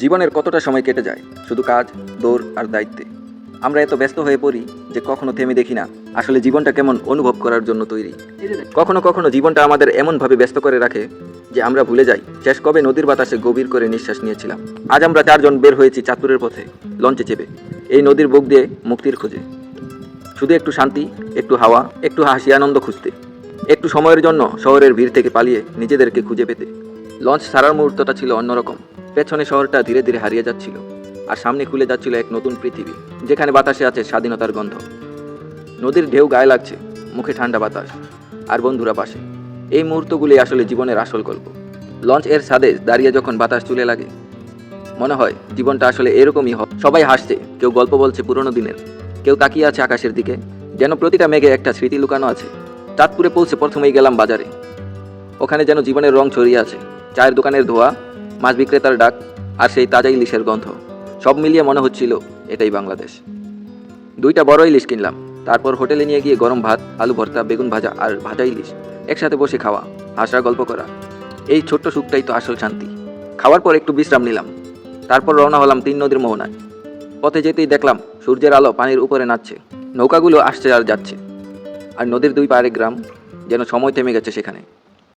জীবনের কতটা সময় কেটে যায়? শুধু কাজ, দৌড় আর দায়িত্বে। আমরা এত ব্যস্ত হয়ে পড়ি যে কখনো থেমে দেখি না, আসলে জীবনটা কেমন অনুভব করার জন্য তৈরি। কখনো কখনো জীবনটা আমাদের এমনভাবে ব্যস্ত করে রাখে যে আমরা ভুলে যাই। শেষ কবে নদীর বাতাসে গভীর করে নিঃশ্বাস নিয়েছিলাম। আজ আমরা চারজন বের হয়েছি চাঁদপুরের পথে, লঞ্চে চেপে, এই নদীর বুক দিয়ে মুক্তির খোঁজে। শুধু একটু শান্তি, একটু হাওয়া, একটু হাসি, আনন্দ খুঁজতে। একটু সময়ের জন্য শহরের ভিড় থেকে পালিয়ে নিজেদেরকে খুঁজে পেতে। লঞ্চ ছাড়ার মুহূর্তটা ছিল অন্যরকম। পেছনে শহরটা ধীরে ধীরে হারিয়ে যাচ্ছিল, আর সামনে খুলে যাচ্ছিল এক নতুন পৃথিবী, যেখানে বাতাসে আছে স্বাধীনতার গন্ধ। নদীর ঢেউ গায়ে লাগছে, মুখে ঠান্ডা বাতাস, আর বন্ধুরা পাশে। এই মুহূর্তগুলি আসলে জীবনের আসল গল্প। লঞ্চ এর ছাদে দাঁড়িয়ে যখন বাতাস চলে লাগে, মনে হয় জীবনটা আসলে এরকমই হয় সবাই হাসছে, কেউ গল্প বলছে পুরনো দিনের, কেউ তাকিয়ে আছে আকাশের দিকে, যেন প্রতিটা মেঘে একটা স্মৃতি লুকানো আছে। চাঁদপুরে পৌঁছে প্রথমেই গেলাম বাজারে। ওখানে যেন জীবনের রং ছড়িয়ে আছে, চায়ের দোকানের ধোয়া মাছ বিক্রেতার ডাক আর সেই তাজা ইলিশের গন্ধ। সব মিলিয়ে মনে হচ্ছিল এটাই বাংলাদেশ। দুইটা বড় ইলিশ কিনলাম। তারপর হোটেলে নিয়ে গিয়ে গরম ভাত, আলু ভর্তা, বেগুন ভাজা আর ভাজা ইলিশ একসাথে বসে খাওয়া হাসা গল্প করা। এই ছোট্ট সুখটাই তো আসল শান্তি। খাওয়ার পর একটু বিশ্রাম নিলাম। তারপর রওনা হলাম তিন নদীর মোহনায়। পথে যেতেই দেখলাম সূর্যের আলো পানির উপরে নাচছে। নৌকাগুলো আসছে আর যাচ্ছে। আর নদীর দুই পাড়ে গ্রাম যেন সময় থেমে গেছে সেখানে।